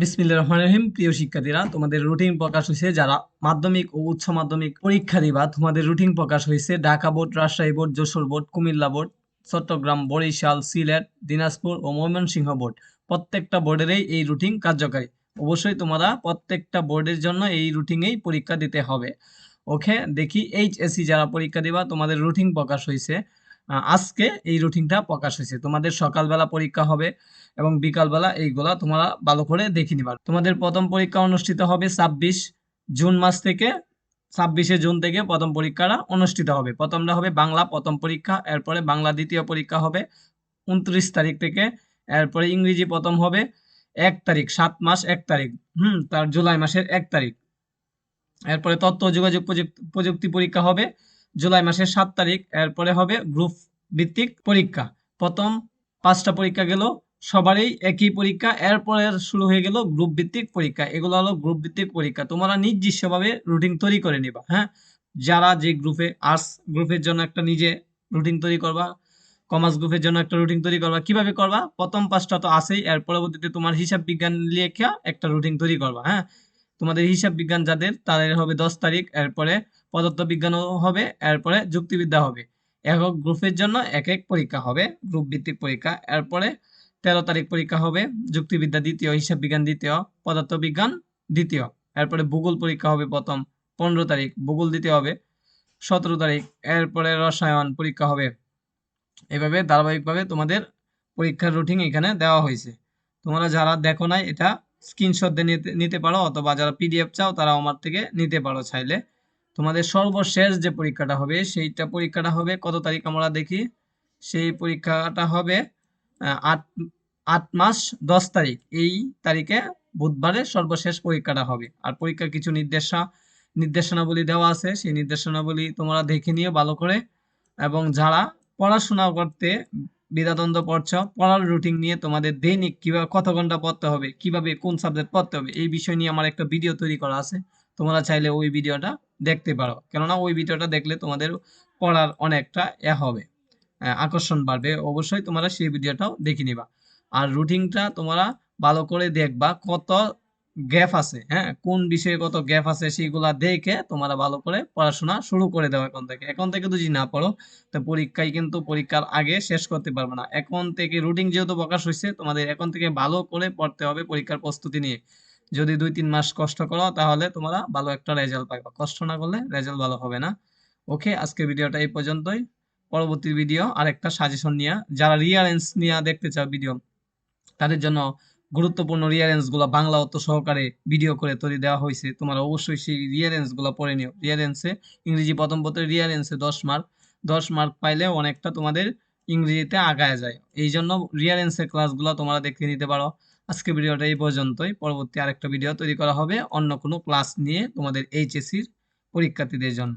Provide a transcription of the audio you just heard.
বিসমিল্লাহ রহমান রহিম। প্রিয় শিক্ষার্থীরা, তোমাদের রুটিন প্রকাশ হয়েছে যারা মাধ্যমিক ও উচ্চ মাধ্যমিক পরীক্ষা দিবা, তোমাদের রুটিন প্রকাশ হয়েছে Dhaka board, Rajshahi board, Jessore board, Comilla board, Chittagong, Barisal, Sylhet, Dinajpur ও ময়মনসিংহ বোর্ড। প্রত্যেকটা বোর্ডেরই এই রুটিন কার্যকারী। অবশ্যই তোমরা প্রত্যেকটা বোর্ডের জন্য এই রুটিনেই পরীক্ষা দিতে হবে। ওকে দেখি এইচএসসি যারা পরীক্ষা দিবা, তোমাদের রুটিন প্রকাশ হয়েছে। আজকে এই রুটিনটা প্রকাশ হয়েছে। তোমাদের সকালবেলা পরীক্ষা হবে এবং বিকালবেলা এইগুলা তোমরা ভালো করে দেখে নিবা। তোমাদের প্রথম পরীক্ষা অনুষ্ঠিত হবে ছাব্বিশ জুন মাস থেকে, ছাব্বিশে জুন থেকে প্রথম পরীক্ষাটা অনুষ্ঠিত হবে। প্রথমটা হবে বাংলা প্রথম পরীক্ষা, এরপরে বাংলা দ্বিতীয় পরীক্ষা হবে উনত্রিশ তারিখ থেকে, এরপরে ইংরেজি প্রথম হবে এক তারিখ, সাত মাস এক তারিখ, হুম, তার জুলাই মাসের এক তারিখ। এরপরে তথ্য যোগাযোগ প্রযুক্তি প্রযুক্তি পরীক্ষা হবে জুলাই মাসের সাত তারিখ, এরপরে হবে গ্রুপ ভিত্তিক পরীক্ষা। প্রথম পাঁচটা পরীক্ষা গেল, সবারই একই পরীক্ষা, এরপরে শুরু হয়ে গেল গ্রুপ ভিত্তিক পরীক্ষা। এগুলো হলো গ্রুপ ভিত্তিক পরীক্ষা। তোমরা নিজস্বভাবে রুটিন তৈরি করে নিবা হ্যাঁ? যারা যে গ্রুপে আর্টস গ্রুপের জন্য একটা নিজে রুটিন তৈরি করবা কমার্স গ্রুপের জন্য একটা রুটিন তৈরি করবা, কীভাবে করবা? প্রথম পাঁচটা তো আসেই এর পরবর্তীতে তোমার হিসাব বিজ্ঞান লেখা একটা রুটিন তৈরি করবা হ্যাঁ? তোমাদের হিসাব বিজ্ঞান যাদের, তাদের হবে দশ তারিখ, এরপরে পদার্থ বিজ্ঞানও হবে, এরপরে যুক্তিবিদ্যা হবে। একক গ্রুপের জন্য এক এক পরীক্ষা হবে, গ্রুপ ভিত্তিক পরীক্ষা। এরপরে তেরো তারিখ পরীক্ষা হবে, যুক্তিবিদ্যা দ্বিতীয় হিসাব বিজ্ঞান দ্বিতীয় পদার্থ বিজ্ঞান দ্বিতীয়। এরপরে ভূগোল পরীক্ষা হবে প্রথম, পনেরো তারিখ, ভূগোল দিতে হবে, সতেরো তারিখ। এরপরে রসায়ন পরীক্ষা হবে। এভাবে ধারাবাহিকভাবে তোমাদের পরীক্ষার রুটিন এখানে দেওয়া হয়েছে। তোমরা যারা দেখো নাই, এটা স্ক্রিনশট দিয়ে নিতে পারো, অথবা যারা পিডিএফ চাও তারা আমার থেকে নিতে পারো চাইলে। তোমাদের সর্বশেষ যে পরীক্ষাটা হবে, সেইটা পরীক্ষাটা হবে কত তারিখ আমরা দেখি? সেই পরীক্ষাটা হবে আট আট মাস দশ তারিখ। এই তারিখে বুধবারে সর্বশেষ পরীক্ষাটা হবে। আর পরীক্ষার কিছু নির্দেশনা নির্দেশনাবলী দেওয়া আছে। সেই নির্দেশনাবলী তোমরা দেখে নিও ভালো করে। এবং যারা পড়াশোনা করতে দ্বিধাদ্বন্দ্ব পড়ছ পড়ার রুটিন নিয়ে তোমাদের দৈনিক কীভাবে কত ঘণ্টা পড়তে হবে, কীভাবে কোন সাবজেক্ট পড়তে হবে, এই বিষয় নিয়ে আমার একটা ভিডিও তৈরি করা আছে। তোমরা চাইলে ওই ভিডিওটা দেখতে পারো। কেননা ওই ভিডিওটা দেখলে তোমাদের পড়ার অনেকটা এ হবে। আকর্ষণ বাড়বে। অবশ্যই তোমরা সেই ভিডিওটাও দেখে নিবা। আর রুটিনটা তোমরা ভালো করে দেখবা কত গ্যাপ আছে হ্যাঁ? কোন বিষয়ে কত গ্যাপ আছে সেইগুলা দেখে তোমরা ভালো করে পড়াশোনা শুরু করে দাও এখন থেকে। এখন থেকে যদি না পড়ো, তো পরীক্ষায় কিন্তু পরীক্ষার আগে শেষ করতে পারবে না। এখন থেকে রুটিন যেহেতু প্রকাশ হয়েছে তোমাদের এখন থেকে ভালো করে পড়তে হবে পরীক্ষার প্রস্তুতি নিয়ে। যদি দুই, তিন মাস কষ্ট করো, তাহলে তোমরা ভালো একটা রেজাল্ট পাবে কষ্ট না করলে রেজাল্ট ভালো হবে না। ওকে আজকে ভিডিওটা এই পর্যন্তই। পরবর্তী ভিডিও আরেকটা সাজেশন নিয়ে, যারা রিয়ারেন্স নিয়ে দেখতে চাও ভিডিও তাদের জন্য গুরুত্বপূর্ণ রিয়ারেন্সগুলো বাংলা অত সহকারে ভিডিও করে তৈরি দেওয়া হয়েছে। তোমরা অবশ্যই সেই রিয়ারেন্সগুলো পড়ে নিও। রিয়ারেন্সে ইংরেজি প্রথম পত্রের রিয়ারেন্সে দশ মার্ক দশ মার্ক পাইলে অনেকটা তোমাদের ইংরেজিতে আগায় যায়। এই জন্য রিয়ারেন্সের ক্লাসগুলো তোমরা দেখে নিতে পারো। আজকে ভিডিওটা এই পর্যন্তই। পরবর্তী আরেকটা ভিডিও তৈরি করা হবে। অন্য কোনো ক্লাস নিয়ে তোমাদের এইচএসসির পরীক্ষার্থীদের জন্য।